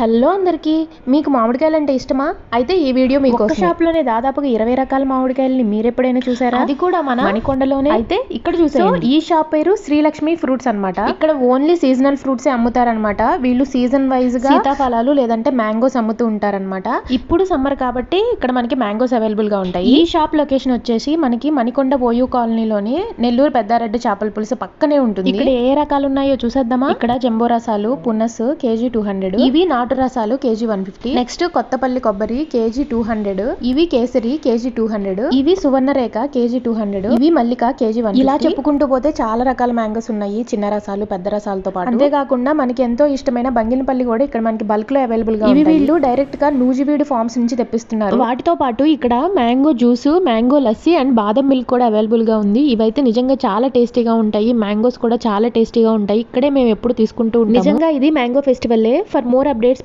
Hello అందరికీ మీకు మామిడికాయలు అంటే ఇష్టమా? అయితే ఈ వీడియో మీకు ఒక షాప్లోనే దాదాపుగా ఇరవై రకాల మామిడికాయలని మీరు ఎప్పుడైనా చూసారా? అది కూడా మన మణికొండలోనే. అయితే ఇక్కడ చూసారు ఈ షాప్ పేరు శ్రీలక్ష్మి ఫ్రూట్స్ అన్నమాట. ఇక్కడ ఓన్లీ సీజనల్ ఫ్రూట్స్ అమ్ముతారనమాట వీళ్ళు సీజన్ వైజ్గా సీతాఫలాలు లేదంటే మ్యాంగోస్ అమ్ముతూ ఉంటారన్నమాట. ఇప్పుడు సమ్మర్ కాబట్టి ఇక్కడ మనకి మ్యాంగోస్ అవైలబుల్గా ఉంటాయి. ఈ షాప్ లొకేషన్ వచ్చేసి మనకి మణికొండ ఓయూ కాలనీలోని నెల్లూరు పెద్దారెడ్డి చేపల పులుసు పక్కనే ఉంటుంది. ఇక్కడ ఏ రకాలు ఉన్నాయో చూసేద్దామా? ఇక్కడ జంబో రసాలు పునస్ కేజీ టూ హండ్రెడ్. ఇవి నాటు రసాలు KG one fifty. Next Kothapalli కొబ్బరి కేజీ టూ హండ్రెడ్. ఇవి కేసరి కేజీ టూ హండ్రెడ్. ఇవి Suvarna Rekha KG two hundred. ఇవి మల్లిక కేజీ వన్ ఇలా చెప్పుకుంటూ పోతే చాలా రకాల మ్యాంగోస్ ఉన్నాయి. చిన్న రసాలు పెద్ద రసాలతో పాటు. అంతేకాకుండా మనకి ఎంతో ఇష్టమైన బంగినపల్లి కూడా ఇక్కడ మనకి బల్క్లో అవైలబుల్గా ఇవి వీళ్ళు డైరెక్ట్గా నూజివీడు ఫార్మ్స్ నుంచి తెప్పిస్తున్నారు. వాటితో పాటు ఇక్కడ mango juice mango lassi and badam milk కూడా అవైలబుల్గా ఉంది. ఇవైతే నిజంగా చాలా టేస్టీగా ఉంటాయి. మ్యాంగోస్ కూడా చాలా టేస్టీగా ఉంటాయి. ఇక్కడే మేము ఎప్పుడు తీసుకుంటూ ఉంటాం నిజంగా ఇది mango festival. For more updates